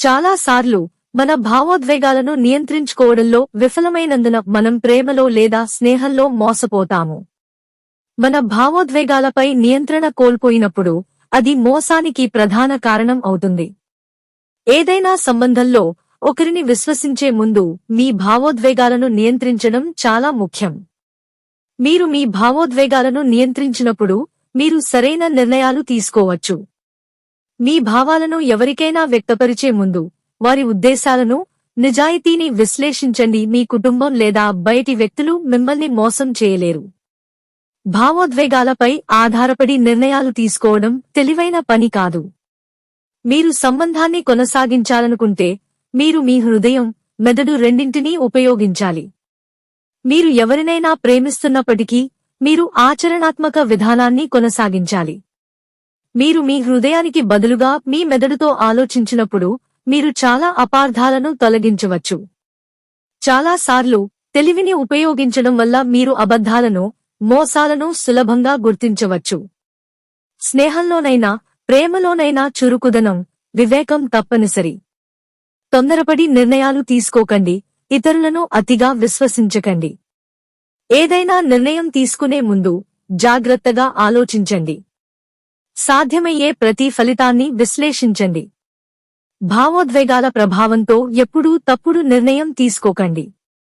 చాలా సార్లు మన భావోద్వేగాలను నియంత్రించుకోవడంలో విఫలమైనందున మనం ప్రేమలో లేదా స్నేహంలో మోసపోతాము. మన భావోద్వేగాలపై నియంత్రణ కోల్పోయినప్పుడు అది మోసానికి ప్రధాన కారణం అవుతుంది. ఏదైనా సంబంధంలో ఒకరిని విశ్వసించే ముందు మీ భావోద్వేగాలను నియంత్రించడం చాలా ముఖ్యం. మీరు మీ భావోద్వేగాలను నియంత్రించినప్పుడు మీరు సరైన నిర్ణయాలు తీసుకోవచ్చు. మీ భావాలను ఎవరికైనా వ్యక్తపరిచే ముందు వారి ఉద్దేశాలను నిజాయితీని విశ్లేషించండి. మీ కుటుంబం లేదా బయటి వ్యక్తులు మిమ్మల్ని మోసం చేయలేరు. భావోద్వేగాలపై ఆధారపడి నిర్ణయాలు తీసుకోవడం తెలివైన పని కాదు. మీరు సంబంధాన్ని కొనసాగించాలనుకుంటే మీరు మీ హృదయం మెదడు రెండింటినీ ఉపయోగించాలి. మీరు ఎవరినైనా ప్రేమిస్తున్నప్పటికీ మీరు ఆచరణాత్మక విధానాన్ని కొనసాగించాలి. మీరు మీ హృదయానికి బదులుగా మీ మెదడుతో ఆలోచించినప్పుడు మీరు చాలా అపార్థాలను తొలగించవచ్చు. చాలాసార్లు తెలివిని ఉపయోగించడం వల్ల మీరు అబద్ధాలను మోసాలను సులభంగా గుర్తించవచ్చు. స్నేహంలోనైనా ప్రేమలోనైనా చురుకుదనం వివేకం తప్పనిసరి. తొందరపడి నిర్ణయాలు తీసుకోకండి ఇతరులను అతిగా విశ్వసించకండి. ఏదైనా నిర్ణయం తీసుకునే ముందు జాగ్రత్తగా ఆలోచించండి. సాధ్యమయ్యే ప్రతి ఫలితాన్ని విశ్లేషించండి. భావోద్వేగాల ప్రభావంతో ఎప్పుడూ తప్పుడు నిర్ణయం తీసుకోకండి.